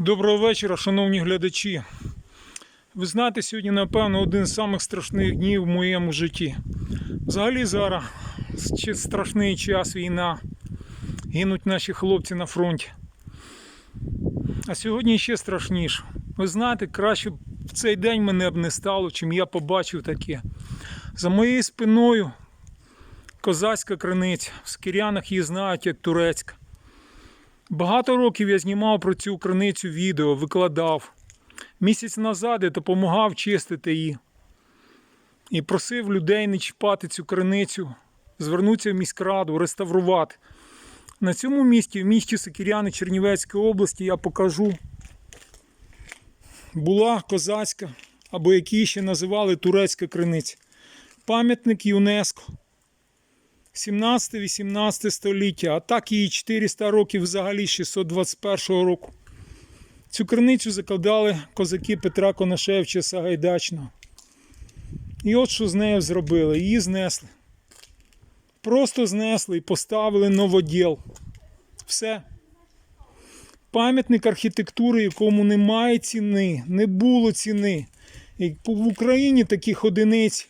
Доброго вечора, шановні глядачі. Ви знаєте, сьогодні, напевно, один з самих страшних днів в моєму житті. Взагалі зараз страшний час війна. Гинуть наші хлопці на фронті. А сьогодні ще страшніше. Ви знаєте, краще в цей день мене б не стало, чим я побачив таке. За моєю спиною козацька криниця. В Скірянах її знають як турецька. Багато років я знімав про цю криницю відео, викладав. Місяць назад я допомагав чистити її. І просив людей не чіпати цю криницю, звернутися в міськраду, реставрувати. На цьому місці, в місті Сокіряни Чернівецької області, я покажу. Була козацька, або які ще називали турецька криниця. Пам'ятник ЮНЕСКО. 17-18 століття, а так її 400 років взагалі 621 року. Цю криницю закладали козаки Петра Конашевича Сагайдачного. І от що з нею зробили. Її знесли. Просто знесли і поставили новоділ. Все. Пам'ятник архітектури, якому немає ціни, не було ціни. І в Україні таких одиниць,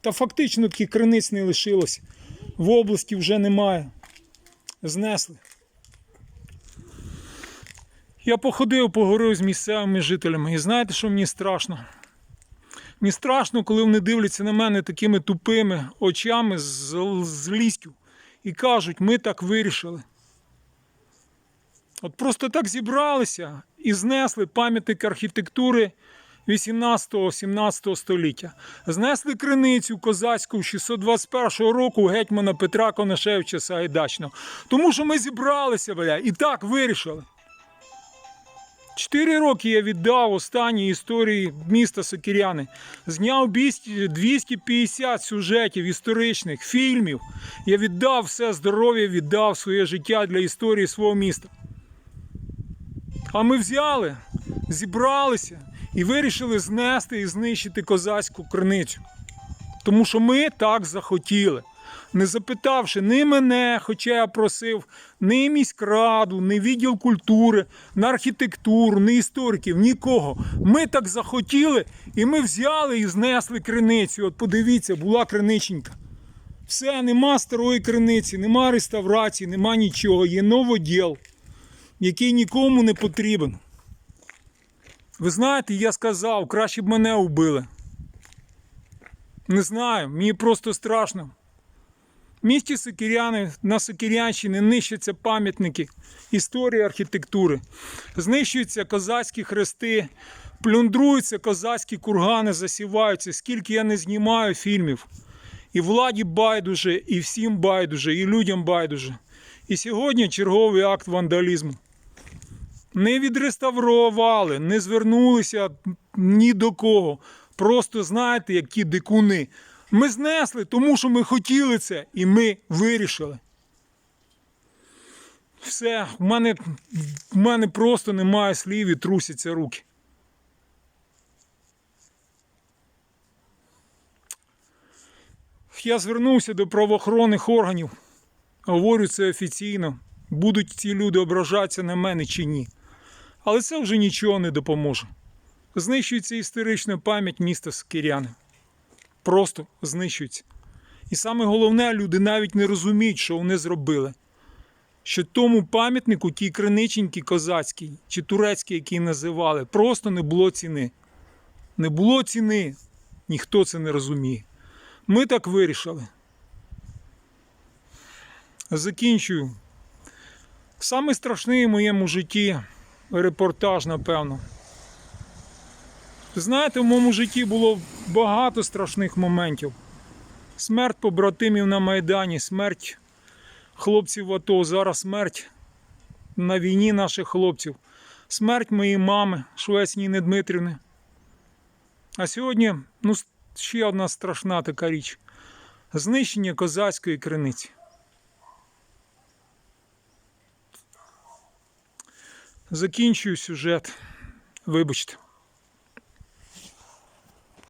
та фактично таких криниць не лишилось в області вже немає. Знесли. Я походив, поговорив з місцевими жителями, і знаєте, що мені страшно? Мені страшно, коли вони дивляться на мене такими тупими очами з злістю і кажуть, ми так вирішили. От просто так зібралися і знесли пам'ятник архітектури 18-17 століття. Знесли криницю козацьку 621 року гетьмана Петра Конашевича Сагайдачного. Тому що ми зібралися, бля, і так вирішили. Чотири роки я віддав останній історії міста Сокіряни. Зняв 250 сюжетів історичних, фільмів. Я віддав все здоров'я, віддав своє життя для історії свого міста. А ми взяли, зібралися і вирішили знести і знищити козацьку криницю. Тому що ми так захотіли. Не запитавши ні мене, хоча я просив, ні міськраду, ні відділ культури, ні архітектуру, ні істориків, нікого. Ми так захотіли, і ми взяли і знесли криницю. От подивіться, була криниченька. Все, нема старої криниці, нема реставрації, нема нічого. Є новоділ, який нікому не потрібен. Ви знаєте, я сказав, краще б мене вбили. Не знаю, мені просто страшно. В місті Сокіряни на Сокірянщині нищаться пам'ятники історії архітектури, знищуються козацькі хрести, плюндруються козацькі кургани, засіваються, скільки я не знімаю фільмів. І владі байдуже, і всім байдуже, і людям байдуже. І сьогодні черговий акт вандалізму. Не відреставрували, не звернулися ні до кого. Просто знаєте, як ті дикуни. Ми знесли, тому що ми хотіли це, і ми вирішили. Все, в мене, в мене просто немає слів і трусяться руки. Я звернувся до правоохоронних органів. Говорю це офіційно. Будуть ці люди ображатися на мене чи ні. Але це вже нічого не допоможе. Знищується історична пам'ять міста Скіряни. Просто знищується. І саме головне, люди навіть не розуміють, що вони зробили. Що тому пам'ятнику, тій криниченькій козацькій чи турецькій, який називали, просто не було ціни. Не було ціни. Ніхто це не розуміє. Ми так вирішили. Закінчую. Саме страшний в моєму житті репортаж, напевно. Знаєте, в моєму житті було багато страшних моментів. Смерть побратимів на Майдані, смерть хлопців в АТО, зараз смерть на війні наших хлопців, смерть моєї мами, Швець Ніни Дмитрівни. А сьогодні ну, ще одна страшна така річ знищення козацької криниці. Закінчую сюжет. Вибачте.